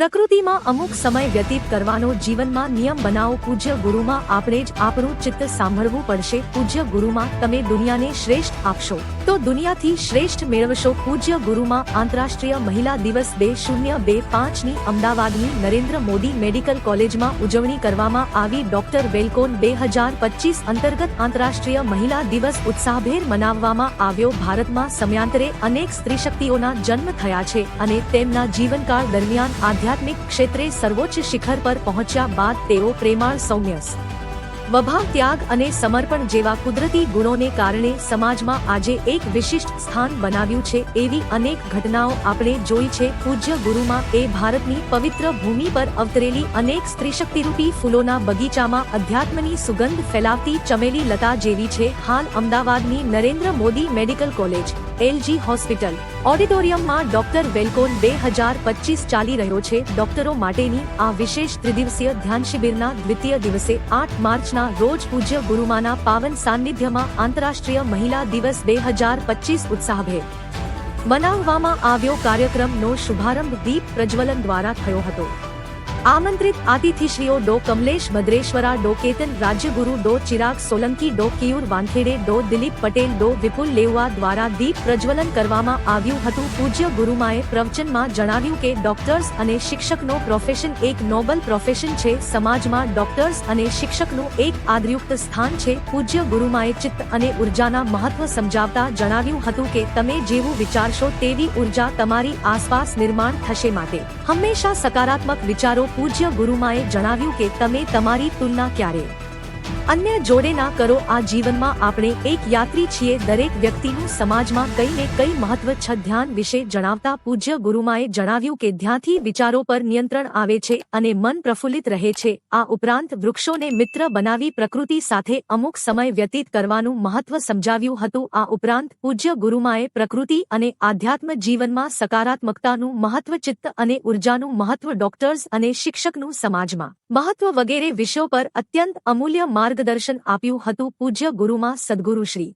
પ્રકૃતિમાં અમુક સમય વ્યતીત કરવાનો જીવનમાં નિયમ બનાવો, પૂજ્ય ગુરુમાં આપણે જ આપણું ચિત્ત સાંભળવું પડશે. પૂજ્ય ગુરુમાં તમે દુનિયાને શ્રેષ્ઠ આપશો. તો દુનિયાથી શ્રેષ્ઠ મેળવશો. પૂજ્ય ગુરુમાં આંતરરાષ્ટ્રીય મહિલા દિવસ બે શૂન્ય બે પાંચની અમદાવાદની નરેન્દ્ર મોદી મેડિકલ કોલેજમાં ઉજવણી કરવામાં આવી. ડોક્ટર વેલકોન બે હજાર પચીસ અંતર્ગત આંતરરાષ્ટ્રીય મહિલા દિવસ ઉત્સાહભેર મનાવવામાં આવ્યો. ભારતમાં સમયાંતરે અનેક સ્ત્રી શક્તિઓના જન્મ થયા છે અને તેમના જીવનકાળ દરમિયાન આધ્યાત્મિક ક્ષેત્રે સર્વોચ્ચ શિખર પર પહોંચ્યા બાદ તેઓ પ્રેમાળ સૌમ્યસ વભાવ ત્યાગ અને સમર્પણ જેવા કુદરતી ગુણોને કારણે સમાજમાં આજે એક વિશિષ્ટ સ્થાન બનાવ્યું છે એવી અનેક ઘટનાઓ આપણે જોઈ છે. પૂજ્ય ગુરુમાં એ ભારતની પવિત્ર ભૂમિ પર અવતરેલી અનેક સ્ત્રીશક્તિરૂપી ફૂલોના બગીચામાં અધ્યાત્મની સુગંધ ફેલાવતી ચમેલી લતા જેવી છે. હાલ અમદાવાદની Narendra Modi medical college, LG hospital ઓડિટોરિયમમાં doctor વેલકોન બે હજાર પચીસ ચાલી રહ્યો છે. ડોક્ટરો માટેની આ વિશેષ ત્રિદિવસીય ધ્યાન શિબિરના દ્વિતીય દિવસે આઠ માર્ચના રોજ પૂજ્ય ગુરુમાના પાવન સાનિધ્યમાં આંતરરાષ્ટ્રીય મહિલા દિવસ બે હજાર પચીસ ઉત્સાહભેર મનાવવામાં આવ્યો કાર્યક્રમનો શુભારંભ દીપ પ્રજ્વલન દ્વારા થયો હતો. આમંત્રિત અતિથિશ્રીઓ ડો. કમલેશ ભદ્રેશ્વરા, ડો. કેતન રાજ્યગુરુ, ડો. ચિરાગ સોલંકી, ડો. કિયુર વાનખેડે, ડો. દિલીપ પટેલ, ડો. વિપુલ લેવા દ્વારા દીપ પ્રજ્વલન કરવામાં આવ્યું હતું. પૂજ્ય ગુરુમાએ પ્રવચનમાં જણાવ્યું કે ડોક્ટર્સ અને શિક્ષકનો પ્રોફેશન એક નોબલ પ્રોફેશન છે. સમાજમાં ડોક્ટર્સ અને શિક્ષકનું એક આદરયુક્ત સ્થાન છે. પૂજ્ય ગુરુમાએ ચિત્ત અને ઉર્જાના મહત્વ સમજાવતા જણાવ્યું હતું કે તમે જેવું વિચારશો તેવી ઊર્જા તમારી આસપાસ નિર્માણ થશે માટે. હંમેશા સકારાત્મક વિચારો પૂજ્ય ગુરુમાએ જણાવ્યું કે તમે તમારી તુલના ક્યારે? અન્ય જોડે ના કરો, આ જીવનમાં આપણે એક યાત્રી છીએ. દરેક વ્યક્તિનું સમાજમાં કઈ ને કઈ મહત્વ છે. ધ્યાન વિશે જણાવતા પૂજ્ય ગુરુમાએ જણાવ્યું કે ધ્યાનથી વિચારો પર નિયંત્રણ આવે છે અને મન પ્રફુલ્લિત રહે છે. આ ઉપરાંત વૃક્ષોને મિત્ર બનાવી પ્રકૃતિ સાથે અમુક સમય વ્યતીત કરવાનું મહત્વ સમજાવ્યું હતું. આ ઉપરાંત પૂજ્ય ગુરુમાએ પ્રકૃતિ અને આધ્યાત્મ જીવનમાં સકારાત્મકતાનું મહત્વ, ચિત્ત અને ઉર્જાનું મહત્વ ડોક્ટર્સ અને શિક્ષકનું સમાજમાં. મહત્વ વગેરે વિષયો પર અત્યંત અમૂલ્ય માર્ગદર્શન આપ્યું હતું પૂજ્ય ગુરુમાં સદગુરુશ્રી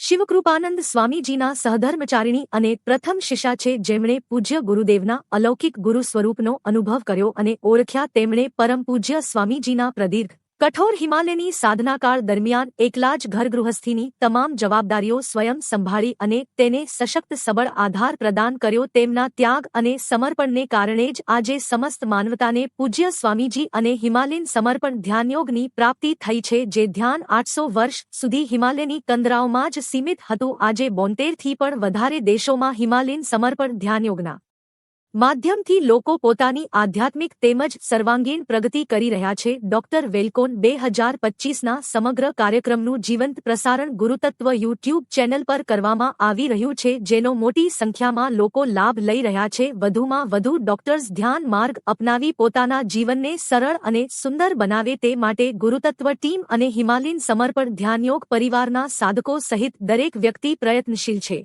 શિવકૃપાનંદ સ્વામીજીના સહધર્મચારિણી અને પ્રથમ શિષ્યા છે જેમણે પૂજ્ય ગુરુદેવના અલૌકિક ગુરુ સ્વરૂપનો અનુભવ કર્યો અને ઓળખ્યા તેમણે પરમ પૂજ્ય સ્વામીજીના પ્રદીર્ઘ કઠોર હિમાલયની સાધનાકાળ દરમિયાન એકલા જ ઘર ગૃહસ્થીની તમામ જવાબદારીઓ સ્વયં સંભાળી અને તેને સશક્ત સબળ આધાર પ્રદાન કર્યો. તેમના ત્યાગ અને સમર્પણને કારણે જ આજે સમસ્ત માનવતાને પૂજ્ય સ્વામીજી અને હિમાલયન સમર્પણ ધ્યાનયોગની પ્રાપ્તિ થઈ છે, જે ધ્યાન આઠસો વર્ષ સુધી હિમાલયની કંદરાઓમાં જ સીમિત હતું. આજે બોતેરથી પણ વધારે દેશોમાં હિમાલયન સમર્પણ ધ્યાનયોગના માધ્યમથી લોકો પોતાની આધ્યાત્મિક તેમજ સર્વાંગીણ પ્રગતિ કરી રહ્યા છે. ડોક્ટર વેલકોન બે હજાર પચીસના સમગ્ર કાર્યક્રમનું જીવંત પ્રસારણ ગુરુતત્વ યુટ્યુબ ચેનલ પર કરવામાં આવી રહ્યું છે, જેનો મોટી સંખ્યામાં લોકો લાભ લઈ રહ્યા છે. વધુમાં વધુ ડોક્ટર્સ ધ્યાન માર્ગ અપનાવી પોતાના જીવનને સરળ અને સુંદર બનાવે તે માટે ગુરુતત્વ ટીમ અને હિમાલયન સમર્પણ ધ્યાનયોગ પરિવારના સાધકો સહિત દરેક વ્યક્તિ પ્રયત્નશીલ છે.